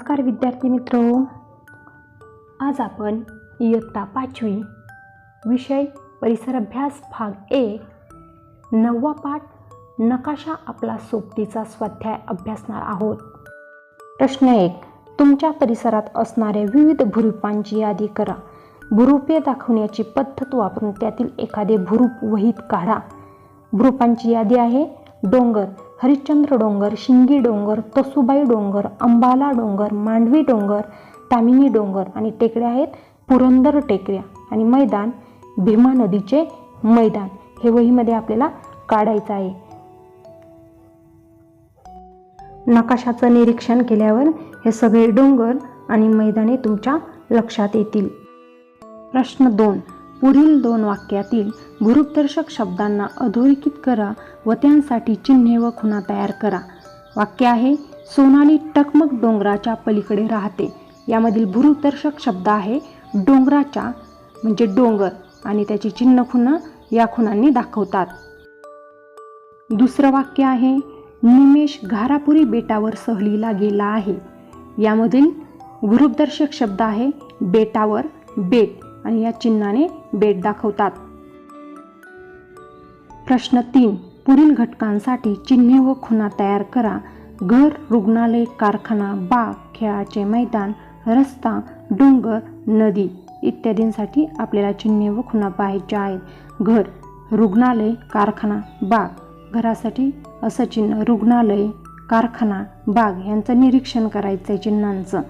विद्यार्थी मित्र. आज आपण इयत्ता पाचवी विषय परिसर अभ्यास भाग एक नववा पाठ नकाशा आपला सोबतीचा स्वाध्याय अभ्यासणार आहोत. प्रश्न एक तुमच्या परिसरात असणाऱ्या विविध भूरूपांची यादी करा. भूरूपे दाखवण्याची पद्धत वापरून त्यातील एखादे भूरूप वहीत काढा. भूरूपांची यादी आहे डोंगर. हरिश्चंद्र डोंगर शिंगी डोंगर तसुबाई डोंगर अंबाला डोंगर मांडवी डोंगर तामिनी डोंगर आणि टेकड्या आहेत पुरंदर टेकड्या. आणि मैदान भीमा नदीचे मैदान. हे वहीमध्ये आपल्याला काढायचं आहे. नकाशाचं निरीक्षण केल्यावर हे सगळे डोंगर आणि मैदाने तुमच्या लक्षात येतील. प्रश्न दोन. पुढील दोन वाक्यातील भूरूपदर्शक शब्दांना अधोरेखित करा व त्यांसाठी चिन्हे व खुणा तयार करा. वाक्य आहे सोनाली टकमक डोंगराच्या पलीकडे राहते. यामधील भूरूपदर्शक शब्द आहे डोंगराच्या म्हणजे डोंगर आणि त्याची चिन्ह खुणा या खुणांनी दाखवतात. दुसरं वाक्य आहे निमेष घारापुरी बेटावर सहलीला गेला आहे. यामधील भूरूपदर्शक शब्द आहे बेटावर बेट. आणि या चिन्हाने बेट दाखवतात. प्रश्न तीन. पुढील घटकांसाठी चिन्हे व खुणा तयार करा. घर रुग्णालय कारखाना बाग खेळाचे मैदान रस्ता डोंगर नदी इत्यादींसाठी आपल्याला चिन्हे व खुणा पाहायच्या आहेत. घर रुग्णालय कारखाना बाग. घरासाठी असं चिन्ह रुग्णालय कारखाना बाग यांचं निरीक्षण करायचं आहे चिन्हांचं.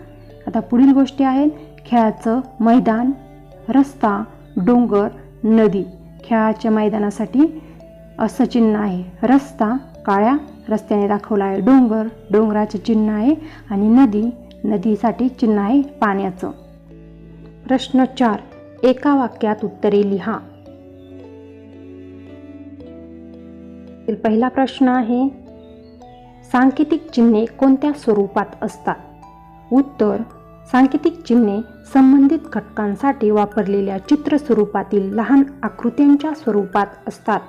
आता पुढील गोष्टी आहेत. खेळाचं मैदान रस्ता डोंगर नदी खेळाच्या मैदानासाठी असं चिन्ह आहे. रस्ता काळ्या रस्त्याने दाखवला आहे. डोंगर डोंगराचे चिन्ह आहे आणि नदी नदीसाठी चिन्ह आहे पाण्याचं. प्रश्न चार एका वाक्यात उत्तरे लिहा. पहिला प्रश्न आहे सांकेतिक चिन्हे कोणत्या स्वरूपात असतात? उत्तर सांकेतिक चिन्हे संबंधित घटकांसाठी वापरलेल्या चित्र स्वरूपातील लहान आकृत्यांच्या स्वरूपात असतात.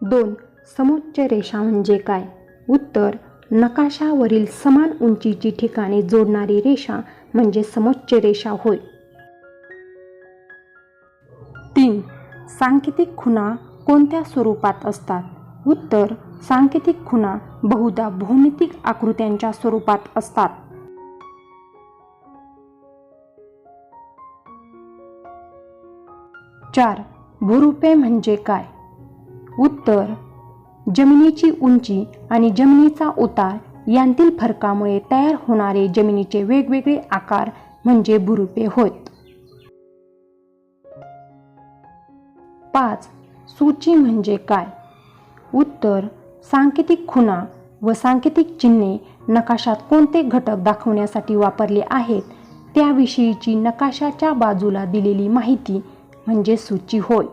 दोन समोच्च रेषा म्हणजे काय? उत्तर नकाशावरील समान उंचीची ठिकाणे जोडणारी रेषा म्हणजे समोच्च रेषा होय. तीन सांकेतिक खुणा कोणत्या स्वरूपात असतात? उत्तर सांकेतिक खुणा बहुधा भौमितिक आकृत्यांच्या स्वरूपात असतात. चार भूरूपे म्हणजे काय? उत्तर जमिनीची उंची आणि जमिनीचा उतार यांतील फरकामुळे तयार होणारे जमिनीचे वेगवेगळे आकार म्हणजे भूरूपे होत पाच सूची म्हणजे काय? उत्तर सांकेतिक खुणा व सांकेतिक चिन्हे नकाशात कोणते घटक दाखवण्यासाठी वापरले आहेत त्याविषयीची नकाशाच्या बाजूला दिलेली माहिती म्हणजे सूची होय.